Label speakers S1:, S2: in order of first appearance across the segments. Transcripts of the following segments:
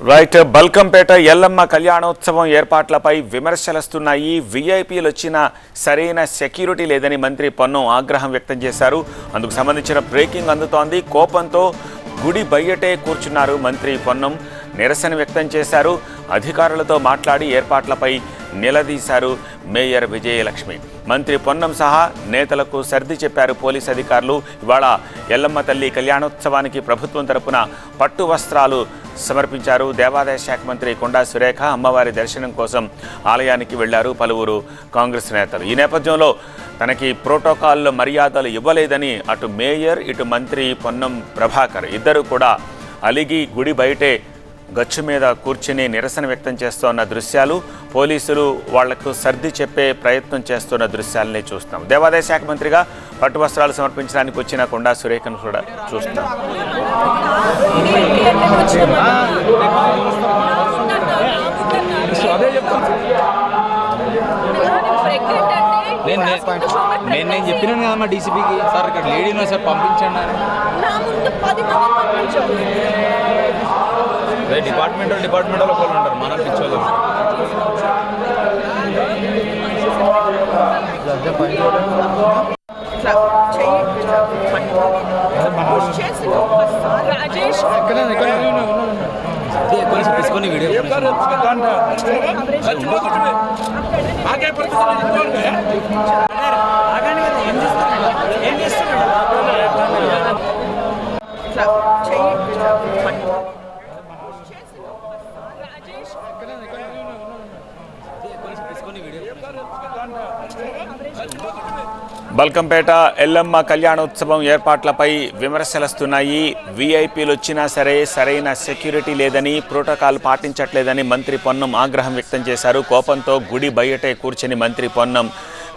S1: Right Balkampet Yellamma కళ్యాణోత్సవం ఏర్పాట్లపై విమర్శలస్తున్నాయి. వీఐపీలు వచ్చిన సరైన సెక్యూరిటీ లేదని మంత్రి పొన్నం ఆగ్రహం వ్యక్తం చేశారు. అందుకు సంబంధించిన బ్రేకింగ్ అందుతోంది. కోపంతో గుడి బయటే కూర్చున్నారు మంత్రి పొన్నం. నిరసన వ్యక్తం చేశారు. అధికారులతో మాట్లాడి ఏర్పాట్లపై నిలదీశారు మేయర్ విజయలక్ష్మి. మంత్రి పొన్నం సహా నేతలకు సర్ది చెప్పారు పోలీస్ అధికారులు. ఇవాళ ఎల్లమ్మ తల్లి కళ్యాణోత్సవానికి ప్రభుత్వం తరపున పట్టు వస్త్రాలు సమర్పించారు. దేవాదాయ శాఖ మంత్రి కొండా సురేఖ అమ్మవారి దర్శనం కోసం ఆలయానికి వెళ్ళారు పలువురు కాంగ్రెస్ నేతలు. ఈ నేపథ్యంలో తనకి ప్రోటోకాల్లో మర్యాదలు ఇవ్వలేదని అటు మేయర్ ఇటు మంత్రి పొన్నం ప్రభాకర్ ఇద్దరు కూడా అలిగి గుడి బయటే గచ్చు మీద కూర్చుని నిరసన వ్యక్తం చేస్తున్న దృశ్యాలు పోలీసులు వాళ్ళకు సర్ది చెప్పే ప్రయత్నం చేస్తున్న దృశ్యాలని చూస్తున్నాం దేవాదాయ శాఖ మంత్రిగా పట్టు వస్త్రాలు సమర్పించడానికి వచ్చిన కొండా సురేఖను కూడా చూస్తున్నాం
S2: నేను నేను- నేను నేను చెప్పినాను కదమ్మా డీసీపీకి సార్ ఇక్కడ లేడీ సార్ పంపించండి అని
S3: నా ముందు పది మంది పంపించారు
S2: అదే డిపార్ట్మెంట్ డిపార్ట్మెంట్ వాళ్ళు ఒకళ్ళు ఉంటారు మనం పిచ్చోళ్ళు. తీసుకొని వీడియో
S3: ఇట్లా చెయ్యి.
S1: బల్కంపేట ఎల్లమ్మ కళ్యాణోత్సవం ఏర్పాట్లపై విమర్శలుస్తున్నాయి. వీఐపీలు వచ్చినా సరే సరైన సెక్యూరిటీ లేదని ప్రోటోకాల్ పాటించట్లేదని మంత్రి పొన్నం ఆగ్రహం వ్యక్తం చేశారు. కోపంతో గుడి బయటే కూర్చుని మంత్రి పొన్నం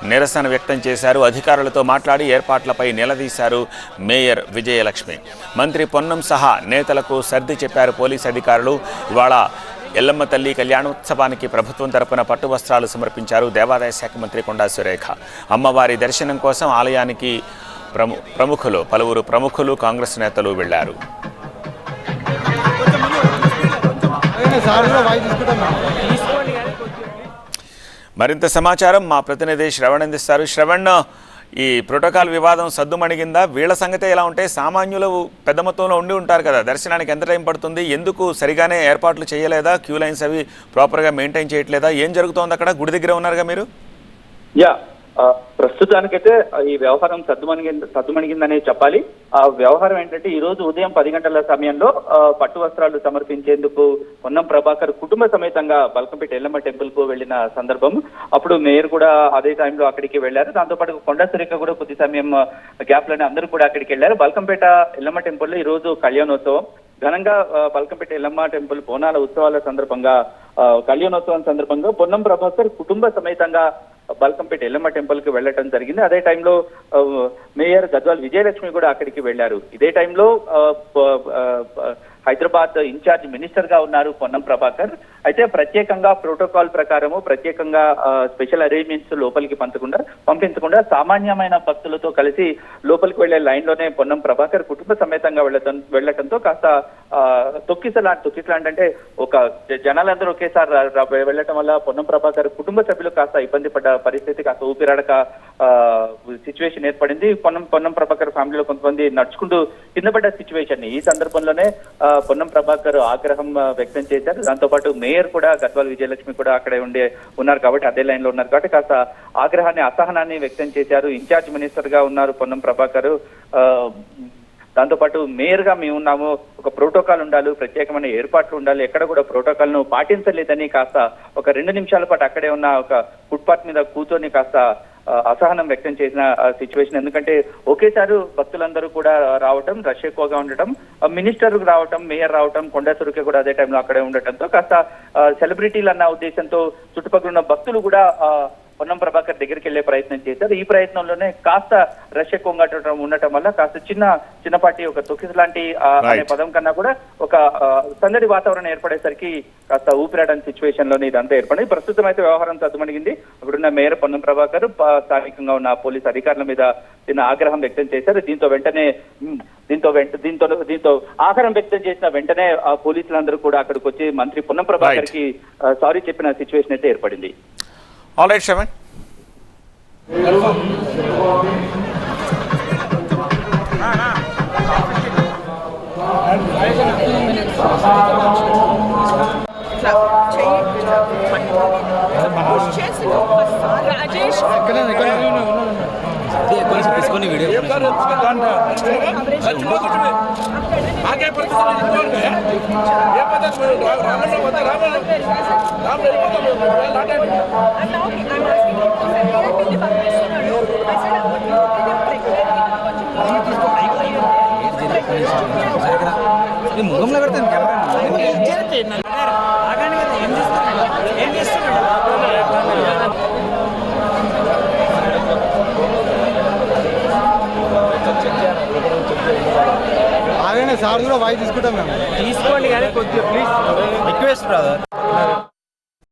S1: నిరసన వ్యక్తం చేశారు. అధికారులతో మాట్లాడి ఏర్పాట్లపై నిలదీశారు మేయర్ విజయలక్ష్మి. మంత్రి పొన్నం సహా నేతలకు సర్ది చెప్పారు పోలీస్ అధికారులు. ఇవాళ ఎల్లమ్మ తల్లి కళ్యాణోత్సవానికి ప్రభుత్వం తరపున పట్టు వస్త్రాలు సమర్పించారు దేవాదాయ శాఖ మంత్రి కొండా సురేఖ. అమ్మవారి దర్శనం కోసం ఆలయానికి ప్రము ప్రముఖులు పలువురు ప్రముఖులు కాంగ్రెస్ నేతలు వెళ్ళారు మరింత సమాచారం మా ప్రతినిధి శ్రవణ్ అందిస్తారు. శ్రవణ్ ఈ ప్రోటోకాల్ వివాదం సద్దుమణిగిందా? వీళ్ళ సంగతే ఎలా ఉంటే సామాన్యులు పెద్ద మొత్తంలో ఉండి ఉంటారు కదా దర్శనానికి ఎంత టైం పడుతుంది? ఎందుకు సరిగానే ఏర్పాట్లు చేయలేదా? క్యూ లైన్స్ అవి ప్రాపర్గా మెయింటైన్ చేయట్లేదా? ఏం జరుగుతోంది అక్కడ? గుడి దగ్గర ఉన్నారుగా మీరు?
S4: యా ప్రస్తుతానికైతే ఈ వ్యవహారం సద్దుమణి సద్దుమణిగిందనే చెప్పాలి. ఆ వ్యవహారం ఏంటంటే ఈ రోజు ఉదయం పది గంటల సమయంలో ఆ, పట్టు వస్త్రాలు సమర్పించేందుకు పొన్నం ప్రభాకర్ కుటుంబ సమేతంగా బల్కంపేట ఎల్లమ్మ టెంపుల్కు వెళ్ళిన సందర్భం. అప్పుడు మేయర్ కూడా అదే టైంలో అక్కడికి వెళ్ళారు దాంతో పాటు కొండ సురేఖ కూడా కొద్ది సమయం గ్యాప్లోనే అందరూ కూడా అక్కడికి వెళ్ళారు బల్కంపేట ఎల్లమ్మ టెంపుల్లో ఈ రోజు కళ్యాణోత్సవం. ఘనంగా బల్కంపేట ఎల్లమ్మ టెంపుల్ బోనాల ఉత్సవాల సందర్భంగా కళ్యాణోత్సవం సందర్భంగా పొన్నం ప్రభాకర్ కుటుంబ సమేతంగా బల్కంపేట ఎల్లమ్మ టెంపుల్కి వెళ్ళటం జరిగింది. అదే టైంలో మేయర్ గద్వాల్ విజయలక్ష్మి కూడా అక్కడికి వెళ్ళారు ఇదే టైంలో ఆ, హైదరాబాద్ ఇన్ఛార్జ్ మినిస్టర్గా ఉన్నారు పొన్నం ప్రభాకర్. అయితే ప్రత్యేకంగా ప్రోటోకాల్ ప్రకారము ప్రత్యేకంగా స్పెషల్ అరేంజ్మెంట్స్ లోపలికి పంచకుండా పంపించకుండా సామాన్యమైన భక్తులతో కలిసి లోపలికి వెళ్ళే లైన్లోనే పొన్నం ప్రభాకర్ కుటుంబ సమేతంగా వెళ్ళటం వెళ్ళటంతో కాస్త తొక్కిసలాంటి తొక్కిసలాంటి అంటే ఒక జనాలందరూ ఒకేసారి వెళ్ళటం వల్ల పొన్నం ప్రభాకర్ కుటుంబ సభ్యులు కాస్త ఇబ్బంది పడ్డ పరిస్థితి కాస్త ఊపిరాడక సిచ్యువేషన్ ఏర్పడింది. పొన్నం పొన్నం ప్రభాకర్ ఫ్యామిలీలో కొంతమంది నడుచుకుంటూ కింద పడ్డ సిచ్యువేషన్ ఈ సందర్భంలోనే పొన్నం ప్రభాకర్ ఆగ్రహం వ్యక్తం చేశారు. దాంతో పాటు మేయర్ కూడా గద్వాల్ విజయలక్ష్మి కూడా అక్కడే ఉండే ఉన్నారు కాబట్టి అదే లైన్లో ఉన్నారు. కాబట్టి కాస్త ఆగ్రహాన్ని అసహనాన్ని వ్యక్తం చేశారు. ఇన్ఛార్జ్ మినిస్టర్గా ఉన్నారు పొన్నం ప్రభాకర్. ఆ, దాంతో పాటు మేయర్గా మేము ఉన్నాము. ఒక ప్రోటోకాల్ ఉండాలి ప్రత్యేకమైన ఏర్పాట్లు ఉండాలి. ఎక్కడ కూడా ప్రోటోకాల్ను పాటించలేదని కాస్త ఒక రెండు నిమిషాల పాటు అక్కడే ఉన్న ఒక ఫుట్పాత్ మీద కూర్చొని కాస్త అసహనం వ్యక్తం చేసిన సిచ్యువేషన్ ఎందుకంటే ఒకేసారి భక్తులందరూ కూడా రావటం రష్ ఎక్కువగా ఉండటం మినిస్టర్ రావటం మేయర్ రావటం కొండ కూడా అదే టైంలో అక్కడే ఉండటంతో కాస్త ఆ, సెలబ్రిటీలు అన్న ఉద్దేశంతో చుట్టుపక్కల ఉన్న భక్తులు కూడా పొన్నం ప్రభాకర్ దగ్గరికి వెళ్ళే ప్రయత్నం చేశారు. ఈ ప్రయత్నంలోనే కాస్త రష్ ఎక్కువ ఉండటం వల్ల కాస్త చిన్న చిన్నపాటి ఒక తొక్కిస్ లాంటి అనే. పదం కన్నా కూడా ఒక సందడి వాతావరణం ఏర్పడేసరికి కాస్త ఊపిరాడని సిచ్యువేషన్లోనే ఇదంతా ఏర్పడింది. ప్రస్తుతం అయితే వ్యవహారం సద్దుమణిగింది. అక్కడున్న మేయర్ పొన్నం ప్రభాకర్ స్థానికంగా ఉన్న పోలీసు అధికారుల మీద చిన్న ఆగ్రహం వ్యక్తం చేశారు. దీంతో వెంటనే దీంతో వెంట దీంతో దీంతో ఆగ్రహం వ్యక్తం చేసిన వెంటనే ఆ పోలీసులందరూ కూడా అక్కడికి వచ్చి మంత్రి పొన్నం ప్రభాకర్కి సారీ చెప్పిన సిచ్యువేషన్ అయితే ఏర్పడింది.
S1: ఆల్ రైట్ శ్రవణ్
S3: ఇట్లా చెయ్యి ఇట్లా పట్టుకొని పుష్ చేసి ఒక్కసారి రాజేష్
S2: తీసుకొని వీడియో
S5: ఆగే పరిస్థితులు ఇంకోండి.
S2: ముఖంలో పెడతాను
S6: కదా సార్ కూడా వాయిస్ తీసుకుంటాం మేము.
S2: తీసుకోండి కానీ కొద్దిగా ప్లీజ్. Request brother